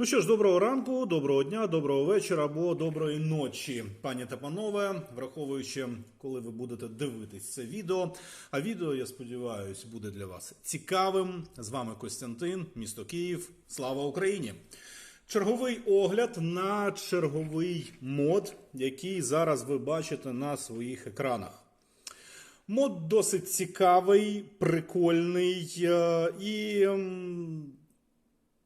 Ну що ж, доброго ранку, доброго дня, доброго вечора або доброї ночі, пані та панове, враховуючи, коли ви будете дивитись це відео. А відео, я сподіваюся, буде для вас цікавим. З вами Костянтин, місто Київ. Слава Україні! Черговий огляд на черговий мод, який зараз ви бачите на своїх екранах. Мод досить цікавий, прикольний е, і.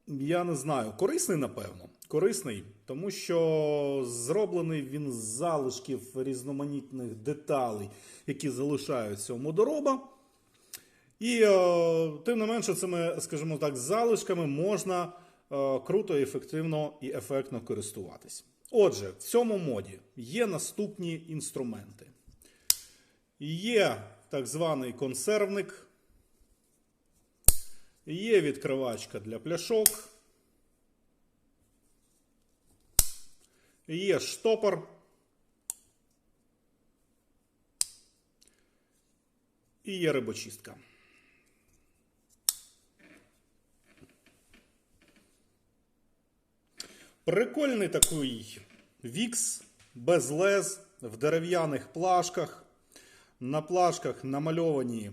Я не знаю, корисний, напевно. Корисний, тому що зроблений він з залишків різноманітних деталей, які залишаються у модороба. І е, тим не менше, цими, скажімо так, залишками можна е, круто, ефективно і ефектно користуватись. Отже, в цьому моді є наступні інструменти. Є так званий консервник, Є відкривачка для пляшок. Є штопор. І є рибочистка. Прикольний такий вікс без лез в дерев'яних плашках. На плашках намальовані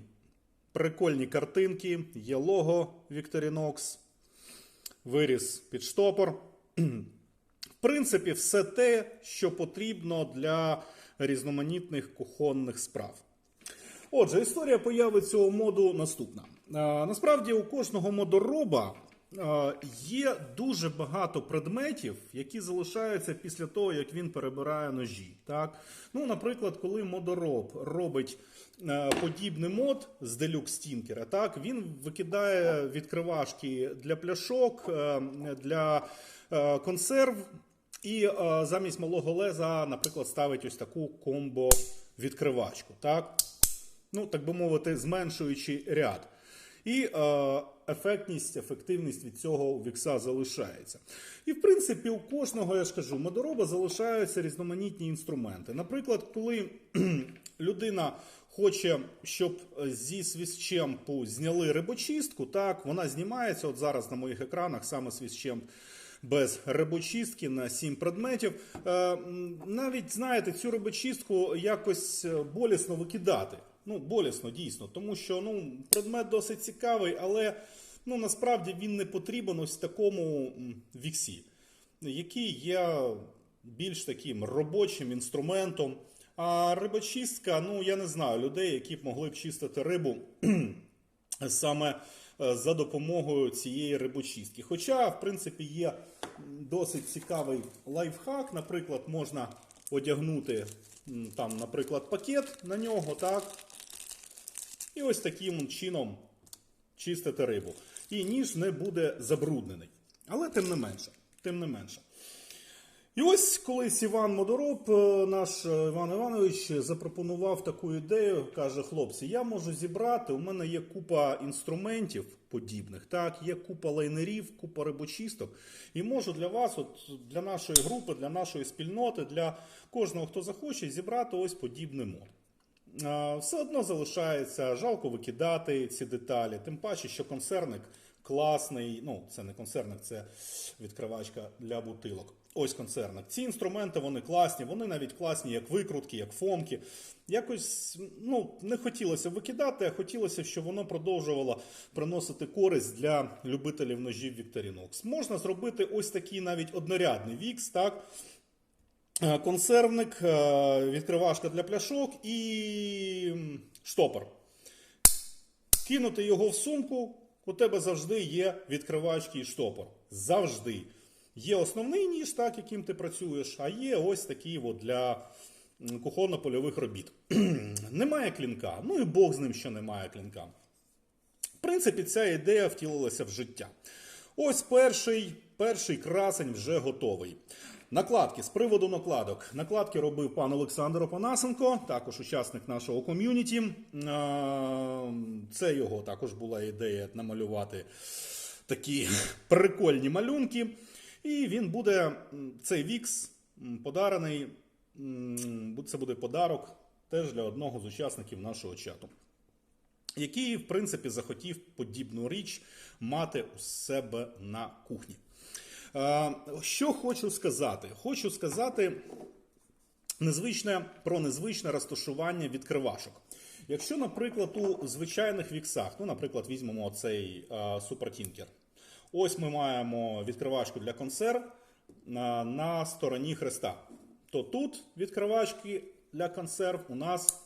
прикольні картинки, є лого Victorinox, виріс під штопор. В принципі, все те, що потрібно для різноманітних кухонних справ. Отже, історія появи цього моду наступна. Насправді, у кожного модороба є дуже багато предметів, які залишаються після того, як він перебирає ножі. Так? Ну, наприклад, коли модороб робить е, подібний мод з Deluxe Tinker, так, він викидає відкривашки для пляшок, е, для е, консерв. І е, замість малого леза, наприклад, ставить ось таку комбо-відкривачку. Так? Ну, так би мовити, зменшуючи ряд. І е, ефектність, ефективність від цього вікса залишається. І в принципі, у кожного, я ж кажу, модороба залишаються різноманітні інструменти. Наприклад, коли людина хоче, щоб зі свіщемпу зняли рибочистку, так, вона знімається. От зараз на моїх екранах саме свіщемп без рибочистки на 7 предметів. Е, навіть знаєте, цю рибочистку якось е, болісно викидати. Ну, болісно, дійсно, тому що ну, предмет досить цікавий, але ну, насправді він не потрібен ось такому віксі, який є більш таким робочим інструментом. А рибочистка, ну я не знаю, людей, які б могли б чистити рибу саме е, за допомогою цієї рибочистки. Хоча, в принципі, є досить цікавий лайфхак. Наприклад, можна одягнути там, наприклад, пакет на нього, так? І ось таким чином чистити рибу. І ніж не буде забруднений. Але тим не менше. Тим не менше. І ось колись Іван Модороб, е, наш е, Іван Іванович, запропонував таку ідею. каже: хлопці, я можу зібрати. У мене є купа інструментів подібних, так, є купа лайнерів, купа рибочисток. І можу для вас, от для нашої групи, для нашої спільноти, для кожного, хто захоче, зібрати ось подібний мод. Все одно залишається жалко викидати ці деталі. Тим паче, що консервник класний. Ну, це не консервник, це відкривачка для бутилок. Ось консервник. Ці інструменти вони класні, вони навіть класні, як викрутки, як фомки. Якось ну, не хотілося викидати, а хотілося, щоб воно продовжувало приносити користь для любителів ножів Victorinox. Можна зробити ось такий навіть однорядний вікс, так? Е, консервник, е, відкривашка для пляшок і штопор. Кинути його в сумку, у тебе завжди є відкривачки і штопор. Завжди. Є основний ніж, так, яким ти працюєш, а є ось такий от для кухонно-польових робіт. немає клінка. Ну і Бог з ним, що немає клінка. В принципі, ця ідея втілилася в життя. Ось перший, перший красень вже готовий. Накладки з приводу накладок. Накладки робив пан Олександр Опанасенко, також учасник нашого ком'юніті. Це його також була ідея намалювати такі прикольні малюнки. І він буде цей вікс подарений. Це буде подарок теж для одного з учасників нашого чату який, в принципі, захотів подібну річ мати у себе на кухні. Е, Що хочу сказати? Хочу сказати незвичне про незвичне розташування відкривашок. Якщо, наприклад, у звичайних віксах, ну, наприклад, візьмемо цей е, супертінкер. Ось ми маємо відкривачку для консерв на, на стороні хреста. То тут відкривачки для консерв у нас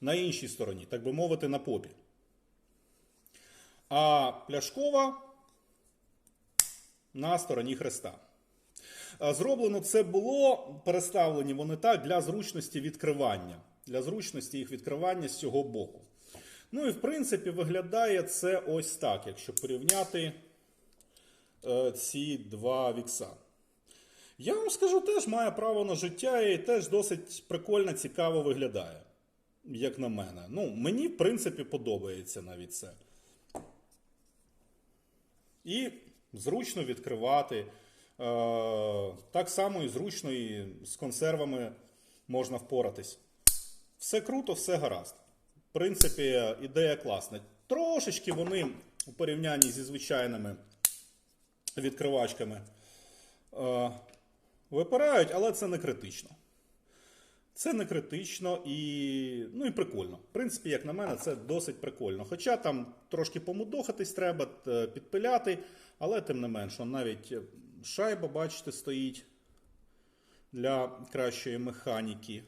на іншій стороні, так би мовити, на попі. А пляшкова на стороні хреста. А Зроблено це було, переставлені вони так для зручності відкривання, для зручності їх відкривання з цього боку. Ну і в принципі виглядає це ось так, якщо порівняти е, ці два вікса. Я вам скажу, теж має право на життя і теж досить прикольно, цікаво виглядає, як на мене. Ну, мені, в принципі, подобається навіть це. І зручно відкривати. Е, так само і зручно і з консервами можна впоратись. Все круто, все гаразд. В принципі, ідея класна. Трошечки вони у порівнянні зі звичайними відкривачками е, випирають, але це не критично. Це не критично і, ну, і прикольно. В принципі, як на мене, це досить прикольно. Хоча там трошки помудохатись треба, підпиляти, але тим не менш, навіть шайба, бачите, стоїть для кращої механіки.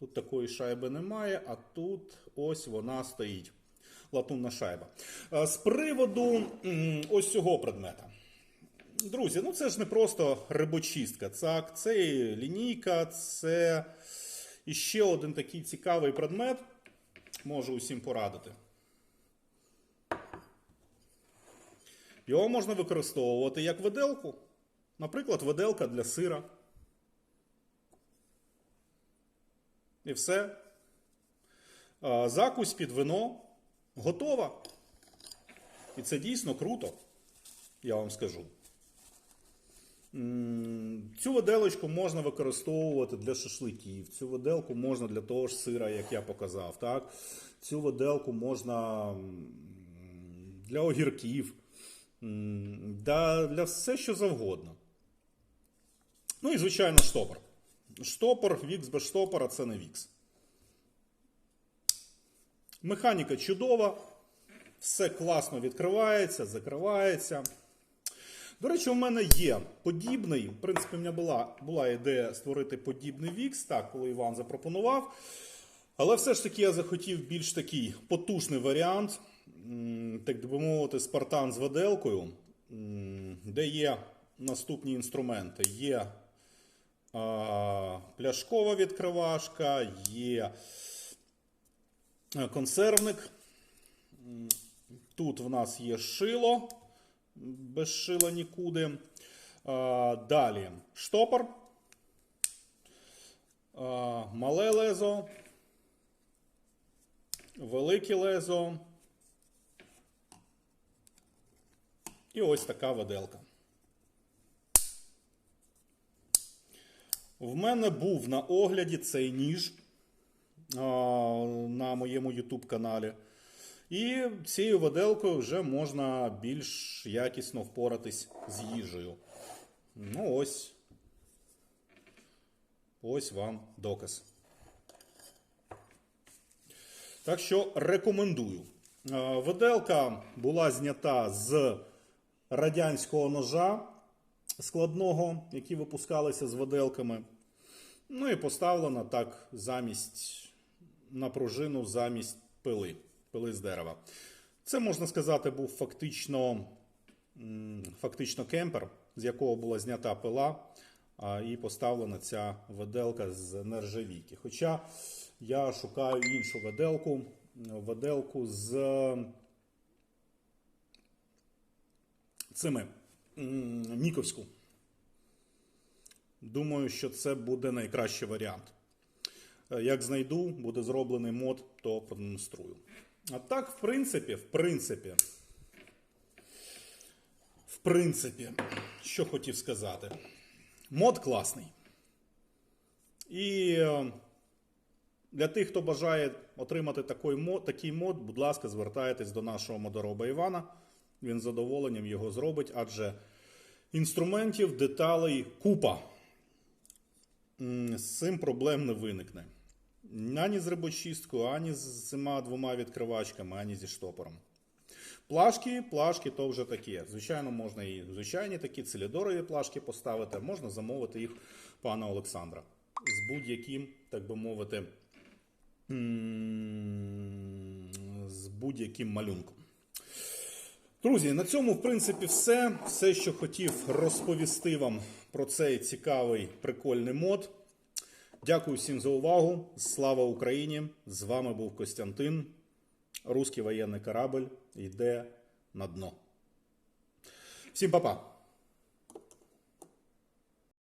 Тут такої шайби немає, а тут ось вона стоїть. Латунна шайба. Е, З приводу ось цього предмета. Друзі, ну це ж не просто рибочистка. Так, це і лінійка, це іще один такий цікавий предмет. Можу усім порадити. Його можна використовувати як виделку. Наприклад, виделка для сира. І все. Закусь під вино готова. І це дійсно круто, я вам скажу. Цю виделочку можна використовувати для шашликів, цю виделку можна для того ж сира, як я показав. Так? Цю виделку можна для огірків, м, для, все, що завгодно. Ну і, звичайно, штопор. Штопор, вікс без штопора це не вікс. Механіка чудова, все класно відкривається, закривається. До речі, у мене є подібний. В принципі, у мене була, була ідея створити подібний вікс, так, коли Іван запропонував. Але все ж таки я захотів більш такий потужний варіант, так би мовити, Спартан з виделкою, м, де є наступні інструменти. Є пляшкова відкривашка, є е, консервник. Тут в нас є шило, без шила нікуди. Далі штопор, мале лезо, велике лезо. І ось така виделка. В мене був на огляді цей ніж а, на моєму YouTube каналі. І цією виделкою вже можна більш якісно впоратись з їжею. Ну ось. Ось вам доказ. Так що рекомендую. Виделка була знята з радянського ножа складного, які випускалися з виделками. Ну і поставлена так замість на пружину замість пили, пили з дерева. Це, можна сказати, був фактично, фактично кемпер, з якого була знята пила, і поставлена ця виделка з нержавійки. Хоча я шукаю іншу виделку, виделку з цими м, Міковську. Думаю, що це буде найкращий варіант. Е, Як знайду, буде зроблений мод, то продемонструю. А так, в принципі, в принципі, в принципі, що хотів сказати. Мод класний. І е, для тих, хто бажає отримати такий мод, будь ласка, звертайтесь до нашого модороба Івана. Він задоволенням його зробить, адже Інструментів, деталей, купа. З цим проблем не виникне. Ані з рибочисткою, ані з цими двома відкривачками, ані зі штопором. Плашки, плашки то вже таке. Звичайно, можна і звичайні такі цилідорові плашки поставити, можна замовити їх пана Олександра. З будь-яким, так би мовити, з будь-яким малюнком. Друзі, на цьому, в принципі, все. Все, що хотів розповісти вам про цей цікавий прикольний мод. Дякую всім за увагу. Слава Україні! З вами був Костянтин. Руський воєнний корабль йде на дно. Всім па-па!